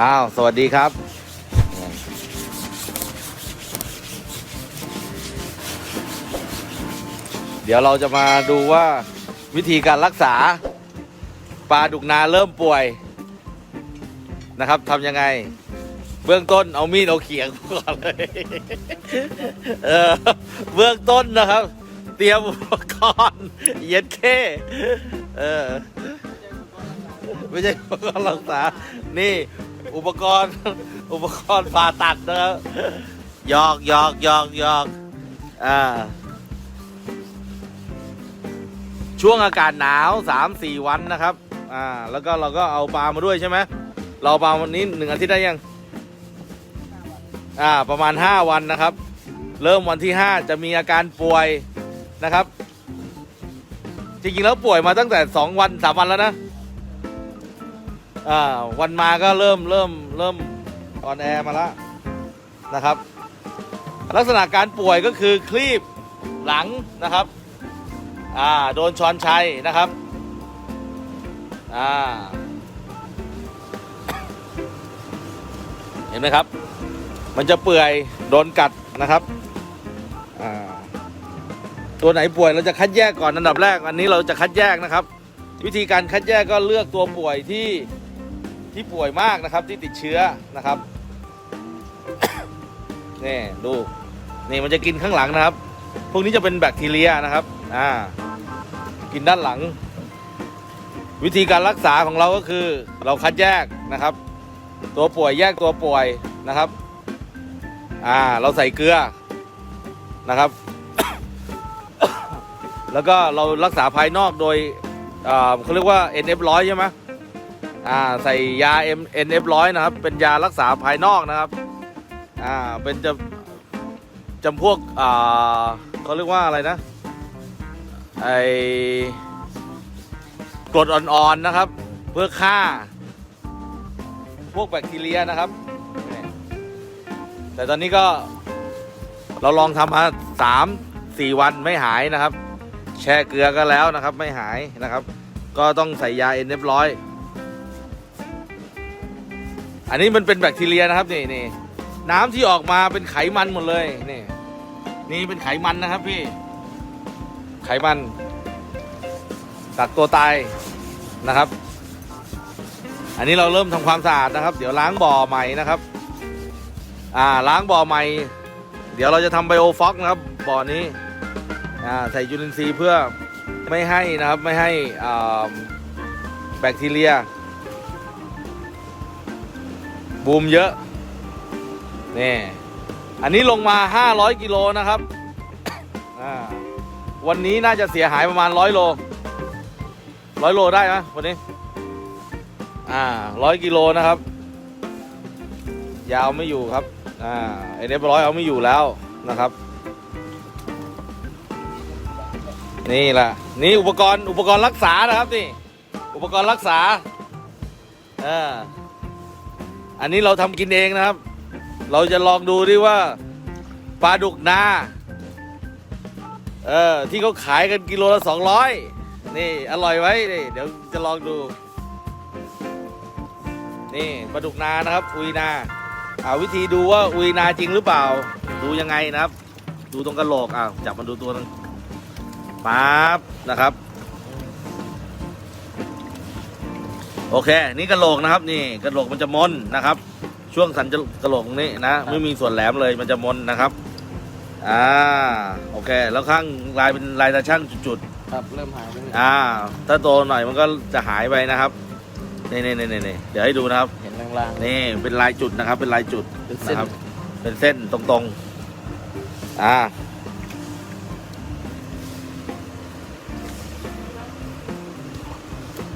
อ้าว สวัสดีครับ เดี๋ยวเราจะมาดูว่าวิธีการรักษาปลาดุกนาเริ่มป่วยนะครับทำยังไง เบื้องต้นเอามีดเอาเขียงก่อนเลยเออเบื้องต้นนะครับ เตรียมอุปกรณ์เย็ดเข้เออไม่ใช่อุปกรณ์รักษานี่ อุปกรณ์ อุปกรณ์ผ่าตัดนะครับยอกยอกยอกยอกอ่าช่วงอากาศหนาวสามสี่วันนะครับ อ่า แล้วก็เราก็เอาปลามาด้วยใช่ไหม เราเอาปลาวันนี้หนึ่งอาทิตย์ได้ยัง อ่า ประมาณห้าวันนะครับ เริ่มวันที่ห้าจะมีอาการป่วยนะครับ จริงๆแล้วป่วยมาตั้งแต่สองวันสามวันแล้วนะ อ่าวันมาก็เริ่มเริ่มเริ่มออนแอร์มาแล้วนะครับ ลักษณะการป่วยก็คือคลีบหลังนะครับอ่าโดนช้อนชัยนะครับอ่าเห็นไหมครับ มันจะเปื่อยโดนกัดนะครับอ่าตัวไหนป่วยเราจะคัดแยกก่อนอันดับแรก อันนี้เราจะคัดแยกนะครับ วิธีการคัดแยกก็เลือกตัวป่วยที่ ที่ป่วยมากนะครับที่ติดเชื้อนะครับ นี่ดูนี่มันจะกินข้างหลังนะครับ พวกนี้จะเป็นแบคทีเรียนะครับ อ่า กินด้านหลัง วิธีการรักษาของเราก็คือ เราคัดแยกนะครับ ตัวป่วยแยกตัวป่วยนะครับ อ่า เราใส่เกลือนะครับ แล้วก็เรารักษาภายนอกโดยอ่าเขาเรียกว่า NF ร้อยใช่ไหม อ่าใส่ยา M NF ร้อยนะครับ เป็นยารักษาภายนอกนะครับอ่าเป็นจะจำพวกอ่าเขาเรียกว่าอะไรนะไอ้กรดอ่อนๆนะครับ เพื่อฆ่า พวกแบคทีเรียนะครับ แต่ตอนนี้ก็เราลองทำมาสามสี่วันไม่หายนะครับ แช่เกลือก็แล้วนะครับ ไม่หายนะครับ ก็ต้องใส่ยาเอ็นเรียบร้อย อันนี้มันเป็นแบคทีเรียนะครับนี่นี่น้ำที่ออกมาเป็นไขมันหมดเลยนี่นี่เป็นไขมันนะครับพี่ ไขมันตัดตัวตายนะครับ อันนี้เราเริ่มทำความสะอาดนะครับ เดี๋ยวล้างบ่อใหม่นะครับ อ่าล้างบ่อใหม่ เดี๋ยวเราจะทำไบโอฟอกนะครับบ่อนี้อ่าใส่จุลินทรีย์เพื่อไม่ให้นะครับไม่ให้อ่าแบคทีเรีย บูมเยอะนี่อันนี้ลงมา 500 กิโลนะครับวันนี้น่าจะเสียหายประมาณ 100 โล 100 โลได้ไหมวันนี้ อ่า 100 กิโลนะครับ ยาวไม่อยู่ครับ อ่าไอเนฟร้อยเอาไม่อยู่แล้วนะครับ นี่แหละนี่อุปกรณ์อุปกรณ์รักษานะครับนี่ อุปกรณ์รักษาเออ อันนี้เราทำกินเองนะครับ เราจะลองดูดิว่าปลาดุกนา เออที่เขาขายกันกิโลละสองร้อยนี่อร่อยไว้นี่เดี๋ยวจะลองดู นี่ปลาดุกนานะครับ อุยนาเอาวิธีดูว่าอุยนาจริงหรือเปล่า ดูยังไงนะครับ ดูตรงกระโหลกอ่าจับมาดูตัวนึงปั๊บนะครับ โอเค นี่กระโหลกนะครับ นี่กระโหลกมันจะมนนะครับ ช่วงสันจะกระโหลกตรงนี้นะไม่มีส่วนแหลมเลยมันจะมนนะครับ อ่าโอเค แล้วข้างลายเป็นลายตาช่างจุดครับเริ่มหายไปแล้วๆอ่า ถ้าโตหน่อยมันก็จะหายไปนะครับนี่นี่นี่นี่เดี๋ยวให้ดูนะครับ เห็นลางนี่เป็นลายจุดนะครับ เป็นลายจุดๆเป็นเส้น นะครับ เป็นเส้นตรงๆ อ่า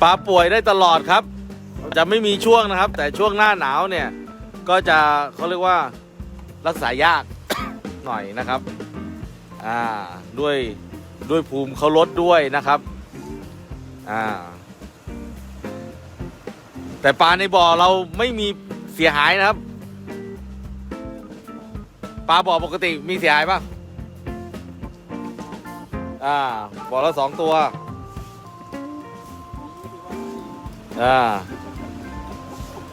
ปลาป่วยได้ตลอดครับ จะไม่มีช่วงนะครับ แต่ช่วงหน้าหนาวเนี่ย ก็จะเขาเรียกว่ารักษายาก หน่อยนะครับอ่าด้วยด้วยภูมิเขาลดด้วยนะครับอ่าแต่ปลาในบ่อเราไม่มีเสียหายนะครับ ปลาบ่อปกติมีเสียหายปะอ่าบ่อละสองตัว อ่า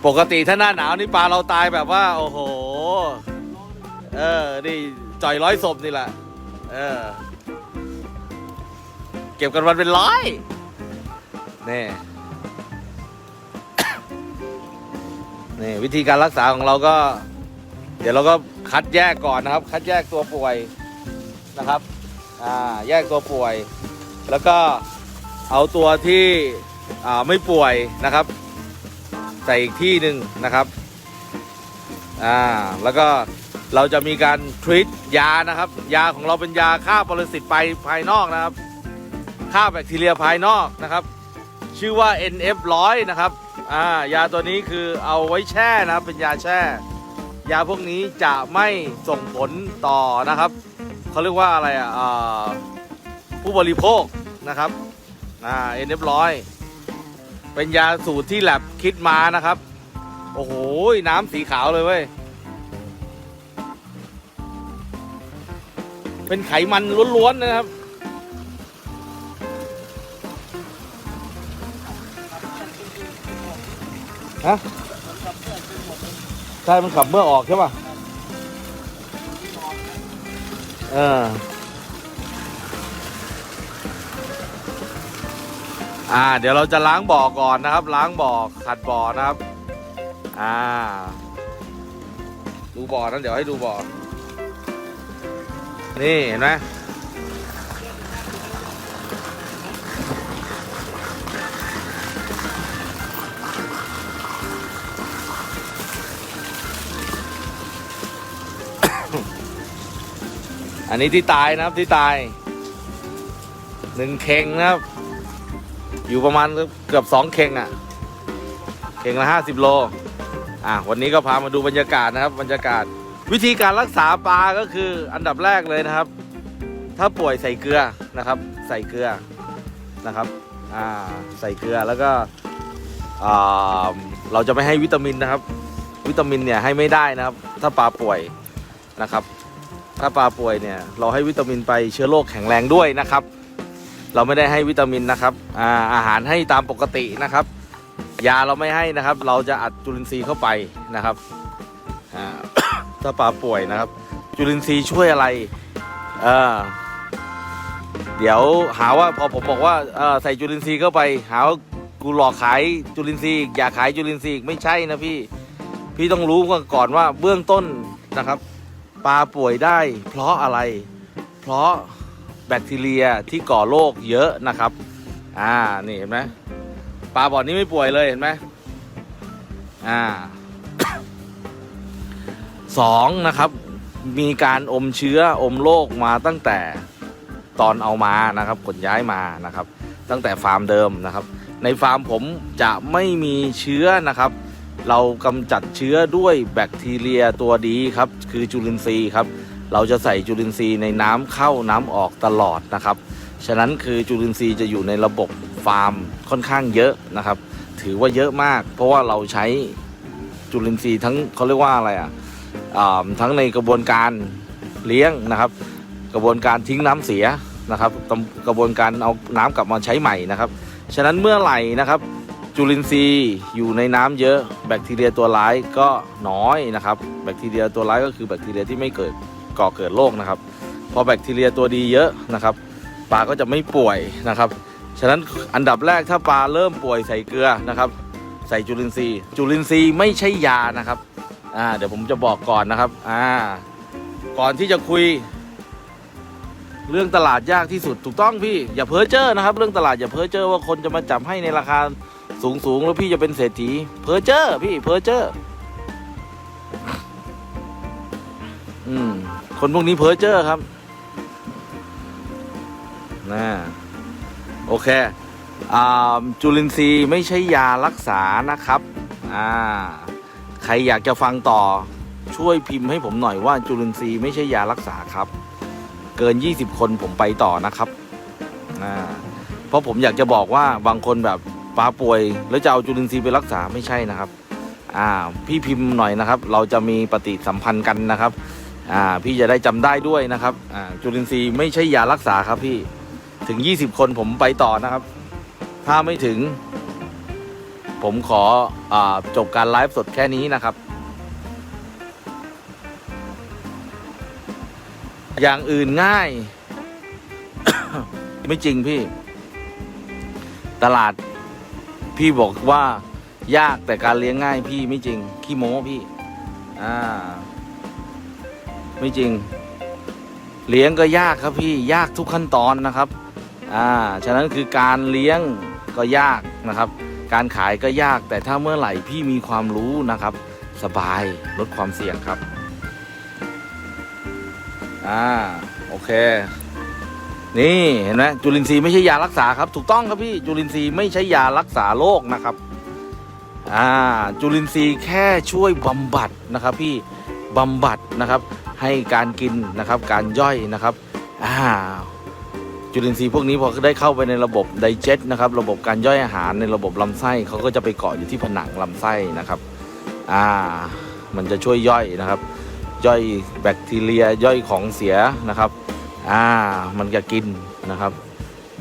ปกติถ้าหน้าหนาวนี่ปลาเราตายแบบว่า โอ้โห เออ นี่จ่อยร้อยศพนี่แหละ เออ เก็บกันวันเป็นร้อยนี่นี่วิธีการรักษาของเราก็ เดี๋ยวเราก็คัดแยกก่อนนะครับ คัดแยกตัวป่วยนะครับ อ่า แยกตัวป่วย แล้วก็เอาตัวที่ ไม่ป่วยนะครับ ใส่อีกที่หนึ่งนะครับอ่าแล้วก็เราจะมีการทรีตยานะครับ ยาของเราเป็นยาฆ่าปรสิตไปภายนอกนะครับฆ่าแบคทีเรียภายนอกนะครับ ชื่อว่า NF100 นะครับอ่ายาตัวนี้คือเอาไว้แช่นะครับ เป็นยาแช่ ยาพวกนี้จะไม่ส่งผลต่อนะครับเขาเรียกว่าอะไรอะอ่าผู้บริโภคนะครับอ่า NF100 เป็นยาสูตรที่แลบคิดมานะครับ โอ้โห น้ำสีขาวเลยเว้ย เป็นไขมันล้วนๆนะครับ ฮะ ใช่ มันขับเมื่อออกใช่ป่ะ เออ อ่า เดี๋ยวเราจะล้างบ่อก่อนนะครับ ล้างบ่อขัดบ่อนะครับ อ่า ดูบ่อนั้นเดี๋ยวให้ดูบ่อ นี่เห็นไหมอันนี้ที่ตายนะครับที่ตายหนึ่งเข่งนะครับ อยู่ประมาณเกือบสองเข่งอะ เข่งละห้าสิบโล อะวันนี้ก็พามาดูบรรยากาศนะครับ บรรยากาศ วิธีการรักษาปลาก็คืออันดับแรกเลยนะครับ ถ้าป่วยใส่เกลือนะครับ ใส่เกลือนะครับ อ่าใส่เกลือแล้วก็อ่าเราจะไม่ให้วิตามินนะครับ วิตามินเนี่ยให้ไม่ได้นะครับ ถ้าปลาป่วยนะครับ ถ้าปลาป่วยเนี่ยเราให้วิตามินไปเชื้อโรคแข็งแรงด้วยนะครับ เราไม่ได้ให้วิตามินนะครับอาอาหารให้ตามปกตินะครับ ยาเราไม่ให้นะครับ เราจะอัดจุลินทรีย์เข้าไปนะครับถ้าปลาป่วยนะครับ จุลินทรีย์ช่วยอะไรเเดี๋ยวหาว่าพอผมบอกว่าใส่จุลินทรีย์เข้าไป หาว่ากูหลอกขายจุลินทรีย์อีกอยาขายจุลินทรีย์ไม่ใช่นะพี่พี่ต้องรู้ก่อนว่าเบื้องต้นนะครับปลาป่วยได้ เพราะอะไร เพราะ แบคทีเรียที่ก่อโรคเยอะนะครับ อ่า นี่เห็นไหมปลาบ่อนี้ไม่ป่วยเลยเห็นไหมอ่าสองนะครับ มีการอมเชื้ออมโรคมาตั้งแต่ตอนเอามานะครับขนย้ายมานะครับ ตั้งแต่ฟาร์มเดิมนะครับ ในฟาร์มผมจะไม่มีเชื้อนะครับ เรากำจัดเชื้อด้วยแบคทีเรียตัวดีครับ คือจุลินทรีย์ครับ เราจะใส่จุลินทรีย์ในน้ำเข้าน้ำออกตลอดนะครับ ฉะนั้นคือจุลินทรีย์จะอยู่ในระบบฟาร์มค่อนข้างเยอะนะครับ ถือว่าเยอะมาก เพราะว่าเราใช้จุลินทรีย์ทั้งเขาเรียกว่าอะไรอะทั้งในกระบวนการเลี้ยงนะครับ กระบวนการทิ้งน้ำเสียนะครับกระกระบวนการเอาน้ำกลับมาใช้ใหม่นะครับ ฉะนั้นเมื่อไหร่นะครับจุลินทรีย์อยู่ในน้ำเยอะแบคทีเรียตัวร้ายก็น้อยนะครับ แบคทีเรียตัวร้ายก็คือแบคทีเรียที่ไม่เกิด ก่อเกิดโรคนะครับ พอแบคทีเรียตัวดีเยอะนะครับปลาก็จะไม่ป่วยนะครับ ฉะนั้นอันดับแรกถ้าปลาเริ่มป่วยใส่เกลือนะครับ ใส่จุลินทรีย์ จุลินทรีย์ไม่ใช่ยานะครับอ่าเดี๋ยวผมจะบอกก่อนนะครับอ่าก่อนที่จะคุย เรื่องตลาดยากที่สุดถูกต้องพี่อย่าเพ้อเจ้อนะครับ เรื่องตลาดอย่าเพ้อเจ้อว่าคนจะมาจับให้ในราคาสูงสูงๆแล้วพี่จะเป็นเศรษฐีเพ้อเจ้อพี่เพ้อเจ้อ คนพวกนี้เพ้อเจ้อครับนะโอเคอ่าจุลินทรีย์ไม่ใช่ยารักษานะครับอ่าใครอยากจะฟังต่อช่วยพิมพ์ให้ผมหน่อยว่าจุลินทรีย์ไม่ใช่ยารักษาครับ เกิน 20 คนผมไปต่อนะครับอ่าเพราะผมอยากจะบอกว่าบางคนแบบปลาป่วย แล้วจะเอาจุลินทรีย์ไปรักษาไม่ใช่นะครับอ่าพี่พิมพ์หน่อยนะครับ เราจะมีปฏิสัมพันธ์กันนะครับ อ่าพี่จะได้จำได้ด้วยนะครับอ่าจุลินทรีย์ไม่ใช่ยารักษาครับพี่ถึง 20 คนผมไปต่อนะครับ ถ้าไม่ถึง ผมขออาจบการไลฟ์สดแค่นี้นะครับ อย่างอื่นง่าย ไม่จริงพี่ ตลาดพี่บอกว่ายากแต่การเลี้ยงง่ายพี่ไม่จริง ขี้โม้พี่ อ่า ไม่จริง เลี้ยงก็ยากครับพี่ยากทุกขั้นตอนนะครับอ่าฉะนั้นคือการเลี้ยงก็ยากนะครับ การขายก็ยากแต่ถ้าเมื่อไหร่พี่มีความรู้นะครับ สบายลดความเสี่ยงครับอ่าโอเค นี่เห็นไหมจุลินทรีย์ไม่ใช่ยารักษาครับ ถูกต้องครับพี่จุลินทรีย์ไม่ใช่ยารักษาโรคนะครับอ่าจุลินทรีย์แค่ช่วยบำบัดนะครับพี่บำบัดนะครับ ให้การกินนะครับการย่อยนะครับอ่าจุลินทรีย์พวกนี้พอได้เข้าไปในระบบไดเจตนะครับระบบการย่อยอาหารในระบบลำไส้เขาก็จะไปเกาะอยู่ที่ผนังลำไส้นะครับอ่ามันจะช่วยย่อยนะครับ ย่อยแบคทีเรียย่อยของเสียนะครับอ่ามันจะกินนะครับ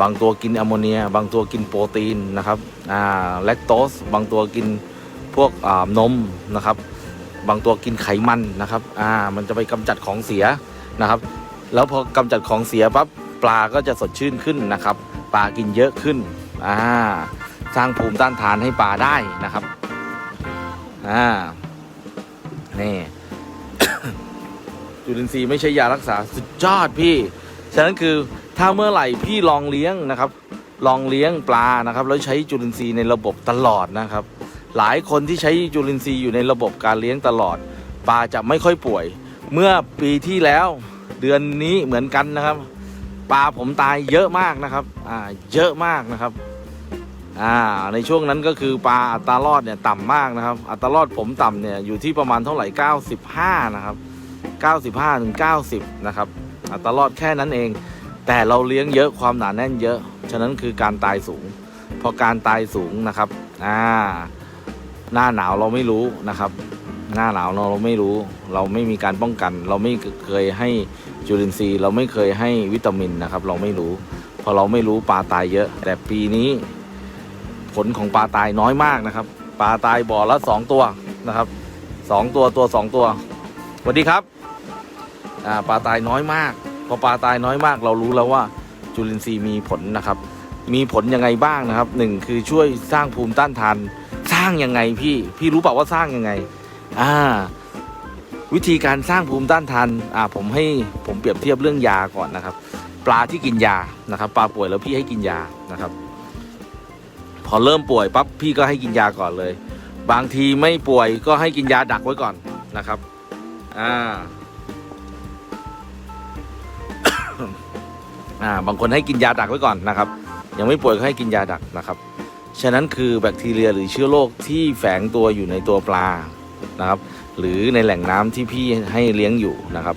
บางตัวกินแอมโมเนีย บางตัวกินโปรตีนนะครับอ่าแลคโตสบางตัวกินพวกนมนะครับ บางตัวกินไขมันนะครับ อ่า มันจะไปกำจัดของเสียนะครับ แล้วพอกำจัดของเสียปั๊บปลาก็จะสดชื่นขึ้นนะครับ ปลากินเยอะขึ้น อ่า สร้างภูมิต้านทานให้ปลาได้นะครับ อ่า นี่ จุลินทรีย์ไม่ใช่ยารักษาสุดยอดพี่ ฉะนั้นคือถ้าเมื่อไหร่พี่ลองเลี้ยงนะครับ ลองเลี้ยงปลานะครับ แล้วใช้จุลินทรีย์ในระบบตลอดนะครับ หลายคนที่ใช้จุลินทรีย์อยู่ในระบบการเลี้ยงตลอด ปลาจะไม่ค่อยป่วย เมื่อปีที่แล้วเดือนนี้เหมือนกันนะครับ ปลาผมตายเยอะมากนะครับอ่าเยอะมากนะครับอ่าในช่วงนั้นก็คือปลาอัตรารอดเนี่ยต่ำมากนะครับ อัตรารอดผมต่ำเนี่ยอยู่ที่ประมาณเท่าไหร่ 95 นะครับ 95ถึง90 นะครับ อัตรารอดแค่นั้นเอง แต่เราเลี้ยงเยอะความหนาแน่นเยอะ ฉะนั้นคือการตายสูง พอการตายสูงนะครับอ่า หน้าหนาวเราไม่รู้นะครับ หน้าหนาวเราไม่รู้ เราไม่มีการป้องกัน เราไม่เคยให้จุลินทรีย์ เราไม่เคยให้วิตามินนะครับ เราไม่รู้ พอเราไม่รู้ปลาตายเยอะ แต่ปีนี้ผลของปลาตายน้อยมากนะครับ ปลาตายบ่อละสองตัวนะครับสองตัวตัวสองตัวสวัสดีครับปลาตายน้อยมาก พอปลาตายน้อยมาก เรารู้แล้วว่าจุลินทรีย์มีผลนะครับ มีผลยังไงบ้างนะครับหนึ่งคือช่วยสร้างภูมิต้านทานางยังไงพี่ พี่รู้เปล่าว่าสร้างยังไง อ่า วิธีการสร้างภูมิต้านทานอ่าผมให้ผมเปรียบเทียบเรื่องยาก่อนนะครับ ปลาที่กินยานะครับปลาป่วยแล้วพี่ให้กินยานะครับ พอเริ่มป่วยปั๊บพี่ก็ให้กินยาก่อนเลย บางทีไม่ป่วยก็ให้กินยาดักไว้ก่อนนะครับ อ่าอ่าบางคนให้กินยาดักไว้ก่อนนะครับ ยังไม่ป่วยก็ให้กินยาดักนะครับ ฉะนั้นคือแบคทีเรียหรือเชื้อโรคที่แฝงตัวอยู่ในตัวปลานะครับหรือในแหล่งน้ำที่พี่ให้เลี้ยงอยู่นะครับ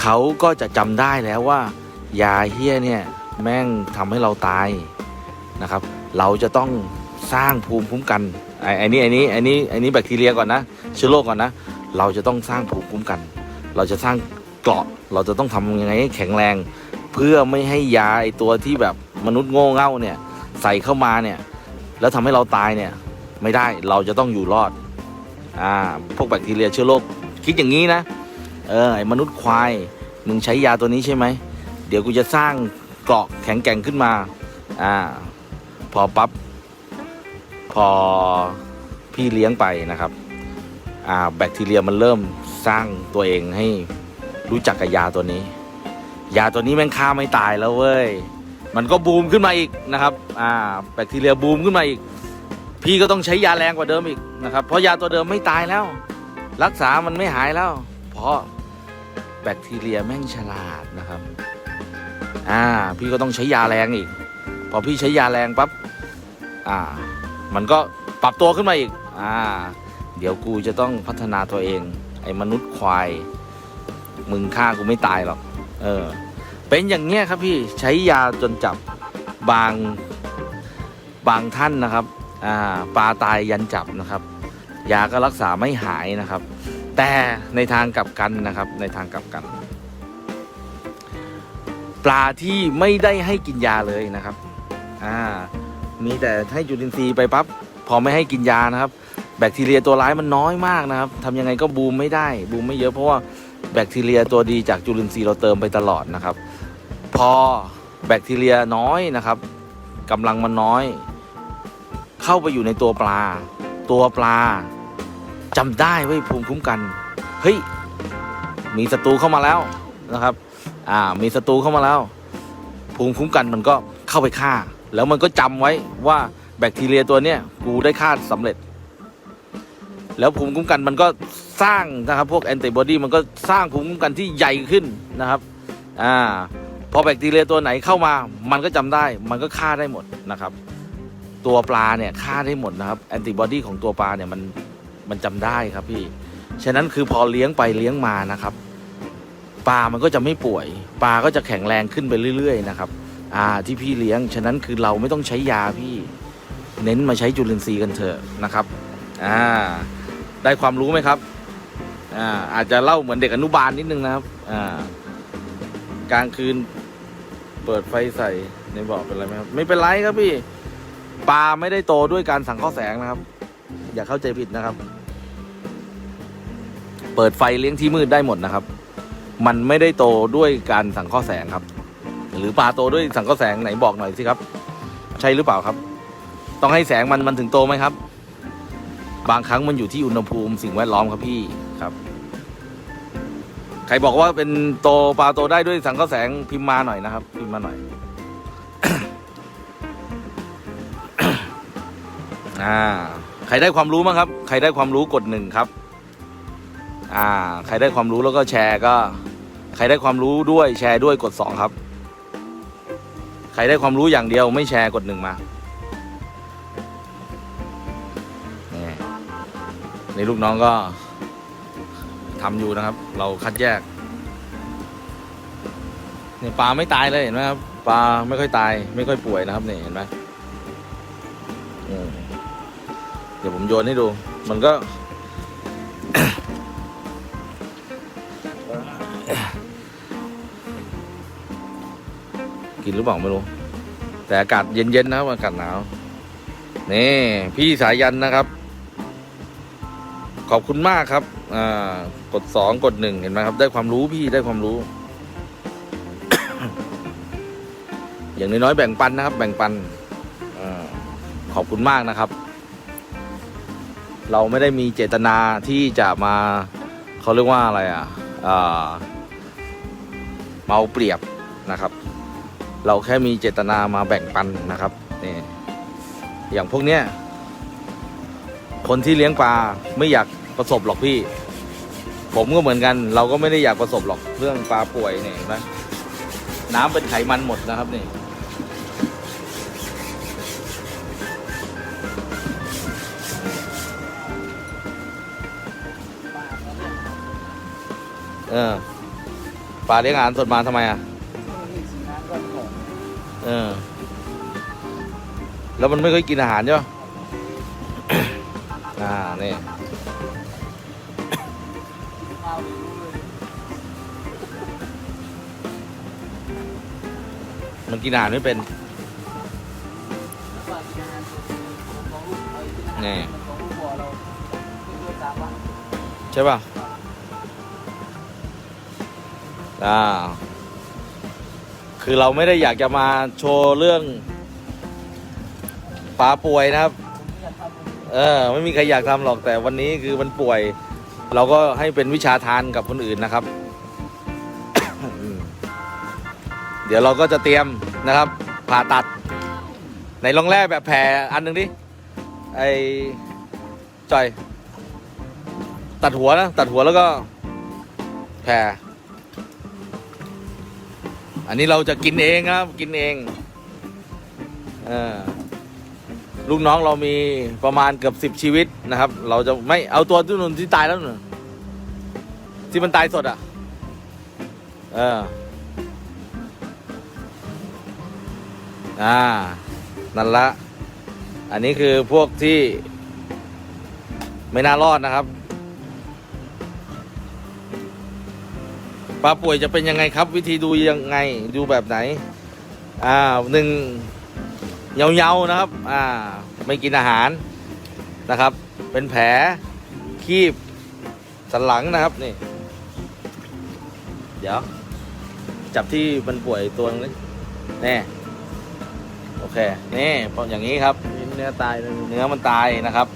เขาก็จะจำได้แล้วว่ายาเฮี้ยเนี่ยแม่งทำให้เราตายนะครับ เราจะต้องสร้างภูมิคุ้มกันไอ้ไอ้นี่ไอ้นี่ไอ้นี่ไอ้นี่แบคทีเรียก่อนนะเชื้อโรคก่อนนะเราจะต้องสร้างภูมิคุ้มกัน เราจะสร้างเกราะเราจะต้องทำยังไงให้แข็งแรง เพื่อไม่ให้ยาไอตัวที่แบบมนุษย์โง่เง่าเนี่ยใส่เข้ามาเนี่ย แล้วทำให้เราตายเนี่ยไม่ได้เราจะต้องอยู่รอดอ่าพวกแบคทีเรียเชื้อโรคคิดอย่างนี้นะเออไอมนุษย์ควายมึงใช้ยาตัวนี้ใช่ไหมเดี๋ยวกูจะสร้างเกราะแข็งแกร่งขึ้นมาอ่าพอปั๊บพอพี่เลี้ยงไปนะครับอ่าแบคทีเรียมันเริ่มสร้างตัวเองให้รู้จักกับยาตัวนี้ ยาตัวนี้แม่งฆ่าไม่ตายแล้วเว้ย มันก็บูมขึ้นมาอีกนะครับ อ่า แบคทีเรียบูมขึ้นมาอีก พี่ก็ต้องใช้ยาแรงกว่าเดิมอีกนะครับ เพราะยาตัวเดิมไม่ตายแล้ว รักษามันไม่หายแล้ว เพราะแบคทีเรียแม่งฉลาดนะครับ อ่า พี่ก็ต้องใช้ยาแรงอีก พอพี่ใช้ยาแรงปั๊บ อ่า มันก็ปรับตัวขึ้นมาอีก อ่า เดี๋ยวกูจะต้องพัฒนาตัวเอง ไอ้มนุษย์ควาย มึงฆ่ากูไม่ตายหรอก เออ เป็นอย่างเงี้ยครับพี่ใช้ยาจนจับบางบางท่านนะครับปลาตายยันจับนะครับ ยาก็รักษาไม่หายนะครับ แต่ในทางกลับกันนะครับในทางกลับกัน ปลาที่ไม่ได้ให้กินยาเลยนะครับมีแต่ให้จุลินทรีย์ไปปั๊บพอไม่ให้กินยานะครับ แบคทีเรียตัวร้ายมันน้อยมากนะครับทำยังไงก็บูมไม่ได้บูมไม่เยอะเพราะว่า แบคทีเรียตัวดีจากจุลินทรีย์เราเติมไปตลอดนะครับ พอแบคทีเรียน้อยนะครับกำลังมันน้อย เข้าไปอยู่ในตัวปลา ตัวปลาจำได้เว้ยภูมิคุ้มกันเฮ้ยมีศัตรูเข้ามาแล้วนะครับ อ่า มีศัตรูเข้ามาแล้ว ภูมิคุ้มกันมันก็เข้าไปฆ่า แล้วมันก็จำไว้ว่าแบคทีเรียตัวเนี้ยกูได้ฆ่าสำเร็จ แล้วภูมิคุ้มกันมันก็ สร้างนะครับพวกแอนติบอดีมันก็สร้างภูมิคุ้มกันที่ใหญ่ขึ้นนะครับอ่าพอแบคทีเรียตัวไหนเข้ามา มันก็จำได้ มันก็ฆ่าได้หมดนะครับ ตัวปลาเนี่ยฆ่าได้หมดนะครับแอนติบอดีของตัวปลาเนี่ยมันมันจำได้ครับพี่ ฉะนั้นคือพอเลี้ยงไปเลี้ยงมานะครับ ปลามันก็จะไม่ป่วย ปลาก็จะแข็งแรงขึ้นไปเรื่อยๆนะครับอ่าที่พี่เลี้ยง ฉะนั้นคือเราไม่ต้องใช้ยาพี่ เน้นมาใช้จุลินทรีย์กันเถอะนะครับอ่าได้ความรู้ไหมครับ อ่าอาจจะเล่าเหมือนเด็กอนุบาลนิดนึงนะครับ อ่ากลางคืน เปิดไฟใส่ในบ่อเป็นไรไหมครับไม่เป็นไรครับพี่ปลาไม่ได้โตด้วยการสังเคราะห์แสงนะครับ อย่าเข้าใจผิดนะครับ เปิดไฟเลี้ยงที่มืดได้หมดนะครับ มันไม่ได้โตด้วยการสังเคราะห์แสงครับ หรือปลาโตด้วยสังเคราะห์แสงไหนบอกหน่อยสิครับ ใช่หรือเปล่าครับ ต้องให้แสงมันมันถึงโตไหมครับ บางครั้งมันอยู่ที่อุณหภูมิสิ่งแวดล้อมครับพี่ ใครบอกว่าเป็นโตปลาโตได้ด้วยสังเคราะห์แสงพิมพ์มาหน่อยนะครับ พิมพ์มาหน่อย อ่า ใครได้ความรู้มั้งครับ ใครได้ความรู้กดหนึ่งครับ อ่า ใครได้ความรู้แล้วก็แชร์ก็ ใครได้ความรู้ด้วยแชร์ด้วยกดสองครับ ใครได้ความรู้อย่างเดียวไม่แชร์กดหนึ่งมานี่ในลูกน้องก็ ทำอยู่นะครับ เราคัดแยกเนี่ยปลาไม่ตายเลยเห็นไหมครับปลาไม่ค่อยตาย ไม่ค่อยป่วยนะครับเนี่ยเห็นไหมอืมเดี๋ยวผมโยนให้ดู มันก็กินหรือเปล่าไม่รู้ แต่อากาศเย็นๆนะครับอากาศหนาว นี่ พี่สายันนะครับ ขอบคุณมากครับ อ่า กดสองกดหนึ่งเห็นไหมครับ ได้ความรู้พี่ได้ความรู้ อย่างน้อยๆแบ่งปันนะครับ แบ่งปันอาขอบคุณมากนะครับ เราไม่ได้มีเจตนาที่จะมาเขาเรียกว่าอะไรอะอ่าเมาเปรียบนะครับ เราแค่มีเจตนามาแบ่งปันนะครับนี่อย่างพวกเนี้ยคนที่เลี้ยงปลาไม่อยาก ประสบหรอกพี่ ผมก็เหมือนกัน เราก็ไม่ได้อยากประสบหรอกเรื่องปลาป่วยเนี่ยนไหมน้ำเป็นไขมันหมดนะครับนี่เออปลาเลี้ยงอาหารสดมาทำไมอะเออ แล้วมันไม่ค่อยกินอาหารใช่ปะอ่า นี่ มันกินอาหารไม่เป็นนี่ใช่ป่ะอ่าคือเราไม่ได้อยากจะมาโชว์เรื่องปลาป่วยนะครับ เออ ไม่มีใครอยากทำหรอกแต่วันนี้คือมันป่วย เราก็ให้เป็นวิชาทานกับคนอื่นนะครับ เดี๋ยวเราก็จะเตรียมนะครับ ผ่าตัด ในลองแรกแบบแผลอันหนึ่งดิ ไอจอย ตัดหัวนะ ตัดหัวแล้วก็ แผลอันนี้เราจะกินเองครับ กินเองออลูกน้องเรามีประมาณเกือบสิบชีวิตนะครับ เราจะไม่เอาตัวที่นุ่นที่ตายแล้วหนึ่งที่มันตายสดอะ เออ อ่า นั่นละ อันนี้คือพวกที่ไม่น่ารอดนะครับ ปลาป่วยจะเป็นยังไงครับ วิธีดูยังไง ดูแบบไหน อ่าหนึ่งเยาๆนะครับ อ่า ไม่กินอาหารนะครับ เป็นแผล คีบ สันหลังนะครับนี่ เดี๋ยว จับที่มันป่วยตัวนึงแน่ โอเค นี่เพราะอย่างนี้ครับ มีเนื้อตายเลยเนื้อมันตายนะครับ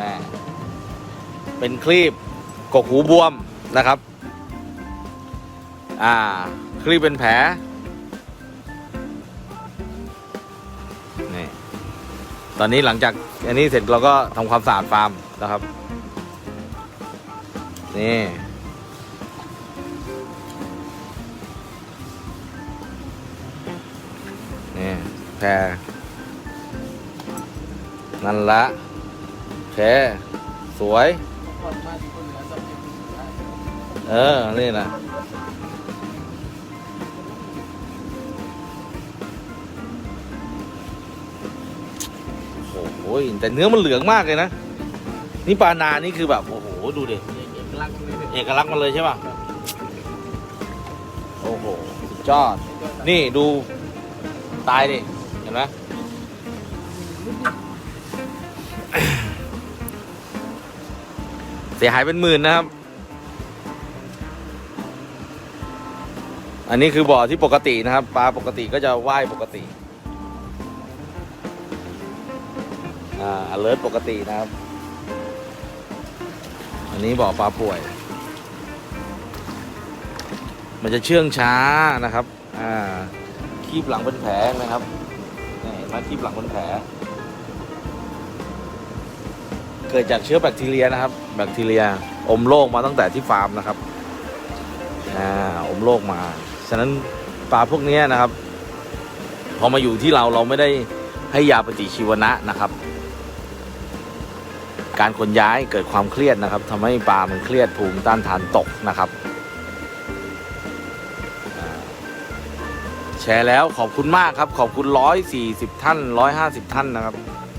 นะเป็นคลีบกกหูบวมนะครับ อ่า คลีบเป็นแผล นี่ ตอนนี้หลังจากอันนี้เสร็จเราก็ทำความสะอาดฟาร์มนะครับ นี่นี่ แพรนั่นละโอเค สวย เอเร็จได้เอนี่นะโอ้โหแต่เนื้อมันเหลืองมากเลยนะ นี่ปลานานี่คือแบบ โอ้โห ดูดิเอกลักษณ์เอกลักษณ์มันเลยใช่ป่ะ โอ้โห สุดยอด นี่ดู ตายดิ นไหมเสียหายเป็นหมื่นนะครับ อันนี้คือบ่อที่ปกตินะครับ ปลาปกติก็จะว่ายปกติ อ่า alert ปกตินะครับ อันนี้บ่อปลาป่วย มันจะเชื่องช้านะครับ อ่า คีบหลังเป็นแผลนะครับ มาคีบหลังเป็นแผลเกิดจากเชื้อแบคทีเรียนะครับ แบคทีเรียอมโรคมาตั้งแต่ที่ฟาร์มนะครับอ่าอมโรคมา ฉะนั้นปลาพวกนี้นะครับ พอมาอยู่ที่เราเราไม่ได้ให้ยาปฏิชีวนะนะครับ การขนย้ายเกิดความเครียดนะครับทำให้ปลามันเครียดภูมิต้านทานตกนะครับ แชร์แล้วขอบคุณมากครับ ขอบคุณ 140 ท่าน 150 ท่านนะครับ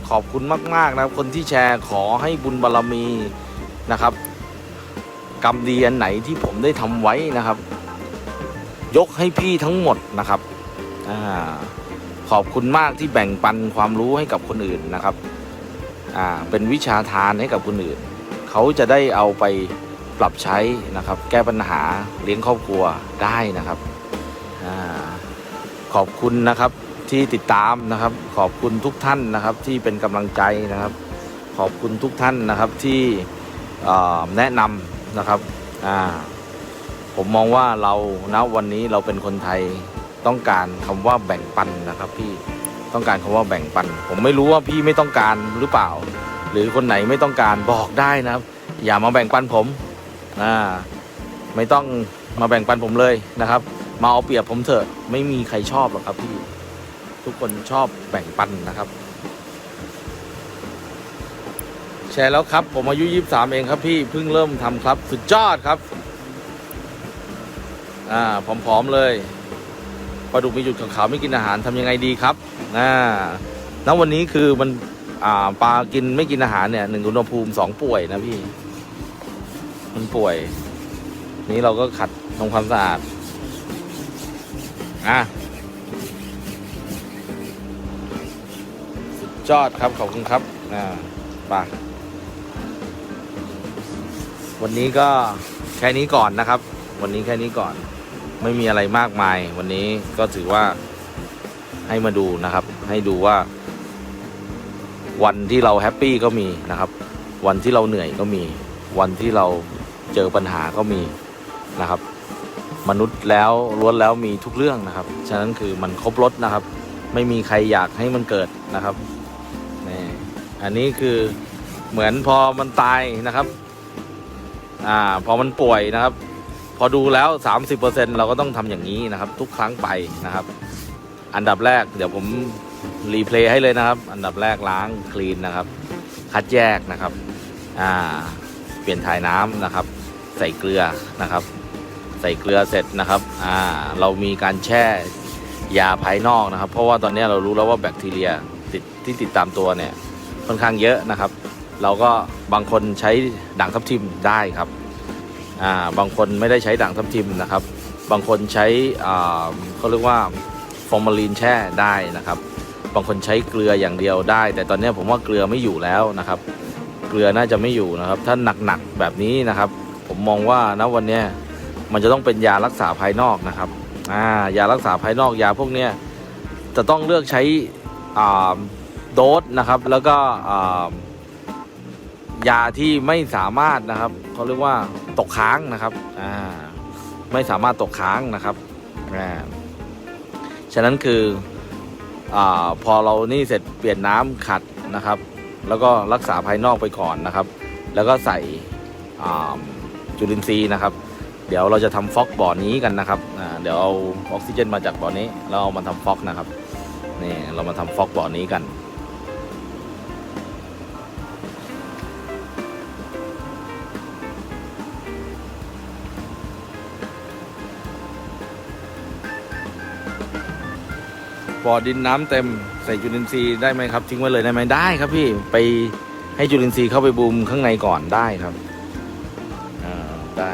ขอบคุณมาก ๆ นะครับ คนที่แชร์ขอให้บุญบารรมีนะครับ กรรมดีอันไหนที่ผมได้ทำไว้นะครับ ยกให้พี่ทั้งหมดนะครับอขอบคุณมากที่แบ่งปันความรู้ให้กับคนอื่นนะครับเป็นวิชาทานให้กับคนอื่น เขาจะได้เอาไปปรับใช้นะครับ แก้ปัญหาเลี้ยงครอบครัวได้นะครับ ขอบคุณนะครับที่ติดตามนะครับ ขอบคุณทุกท่านนะครับที่เป็นกำลังใจนะครับ ขอบคุณทุกท่านนะครับที่แนะนำนะครับอ่าผมมองว่าเราณวันนี้เราเป็นคนไทยต้องการคำว่าแบ่งปันนะครับ พี่ต้องการคำว่าแบ่งปัน ผมไม่รู้ว่าพี่ไม่ต้องการหรือเปล่า หรือคนไหนไม่ต้องการบอกได้นะครับ อย่ามาแบ่งปันผมอ่าไม่ต้องมาแบ่งปันผมเลยนะครับ มาเอาเปรียบผมเถอะ ไม่มีใครชอบหรอกครับพี่ ทุกคนชอบแบ่งปันนะครับ แชร์แล้วครับ ผมอายุ23เองครับพี่เพิ่งเริ่มทำครับ สุดยอดครับ อ่าผอมๆเลยปลาดุกมีจุดขาวๆไม่กินอาหารทำยังไงดีครับอ่าณวันนี้คือมันอ่าปลากินไม่กินอาหารเนี่ยหนึ่งอุณหภูมิสองป่วยนะพี่ มันป่วย นี้เราก็ขัดทำความสะอาด อะสุดยอดครับ ขอบคุณครับ อ่าไปวันนี้ก็แค่นี้ก่อนนะครับ วันนี้แค่นี้ก่อน ไม่มีอะไรมากมาย วันนี้ก็ถือว่าให้มาดูนะครับ ให้ดูว่า วันที่เราแฮปปี้ก็มีนะครับ วันที่เราเหนื่อยก็มี วันที่เราเจอปัญหาก็มีนะครับ มนุษย์แล้วล้วนแล้วมีทุกเรื่องนะครับ ฉะนั้นคือมันครบรถนะครับ ไม่มีใครอยากให้มันเกิดนะครับนี่อันนี้คือเหมือนพอมันตายนะครับอ่าพอมันป่วยนะครับ พอดูแล้ว 30%เราก็ต้องทำอย่างนี้นะครับ ทุกครั้งไปนะครับ อันดับแรกเดี๋ยวผมรีเพลย์ให้เลยนะครับ อันดับแรกล้างคลีนนะครับ คัดแยกนะครับอ่าเปลี่ยนถ่ายน้ำนะครับ ใส่เกลือนะครับ ใส่เกลือเสร็จนะครับอ่าเรามีการแช่ยาภายนอกนะครับ เพราะว่าตอนนี้เรารู้แล้วว่าแบคทีเรียติดที่ติดตามตัวเนี่ยค่อนข้างเยอะนะครับ เราก็บางคนใช้ด่างทับทิมได้ครับอ่าบางคนไม่ได้ใช้ด่างทับทิมนะครับ บางคนใช้อ่าเขาเรียกว่าฟอร์มาลีนแช่ได้นะครับ บางคนใช้เกลืออย่างเดียวได้ แต่ตอนนี้ผมว่าเกลือไม่อยู่แล้วนะครับ เกลือน่าจะไม่อยู่นะครับ ถ้าหนักๆแบบนี้นะครับ ผมมองว่าณวันเนี้ย มันจะต้องเป็นยารักษาภายนอกนะครับอ่ายารักษาภายนอกยาพวกเนี้ยจะต้องเลือกใช้อ่าโดสนะครับ แล้วก็อ่ายาที่ไม่สามารถนะครับเขาเรียกว่าตกค้างนะครับอ่าไม่สามารถตกค้างนะครับอ่าฉะนั้นคืออพอเรานี่เสร็จเปลี่ยนน้ำขัดนะครับ แล้วก็รักษาภายนอกไปก่อนนะครับ แล้วก็ใส่จุลินทรีย์นะครับ เดี๋ยวเราจะทำฟอกบ่อนี้กันนะครับอ่าเดี๋ยวเอาออกซิเจนมาจากบ่อนี้แล้วเอามาทำฟอกนะครับนี่เรามาทำฟอกบ่อนี้กันบ่อดินน้ำเต็มใส่จุลินทรีย์ได้ไหมครับทิ้งไว้เลยได้ไหมได้ครับพี่ไปให้จุลินทรีย์เข้าไปบูมข้างในก่อนได้ครับอ่าได้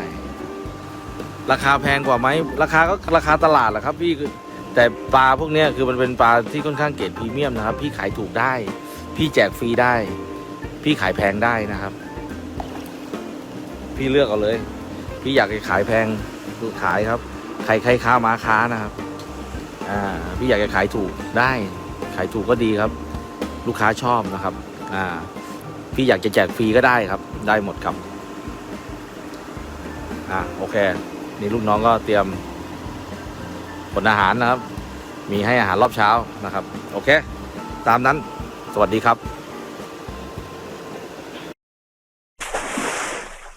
ราคาแพงกว่าไหมราคาก็ราคาตลาดแหละครับพี่แต่ปลาพวกนี้คือมันเป็นปลาที่ค่อนข้างเกรดพรีเมียมนะครับ พี่ขายถูกได้ พี่แจกฟรีได้ พี่ขายแพงได้นะครับ พี่เลือกเอาเลย พี่อยากจะขายแพงคือขายครับใครใครค้ามาค้านะครับอ่าพี่อยากจะขายถูกได้ ขายถูกก็ดีครับ ลูกค้าชอบนะครับอ่าพี่อยากจะแจกฟรีก็ได้ครับ ได้หมดครับอ่าโอเค นี่ลูกน้องก็เตรียมผลอาหารนะครับ มีให้อาหารรอบเช้านะครับ โอเค ตามนั้นสวัสดีครับ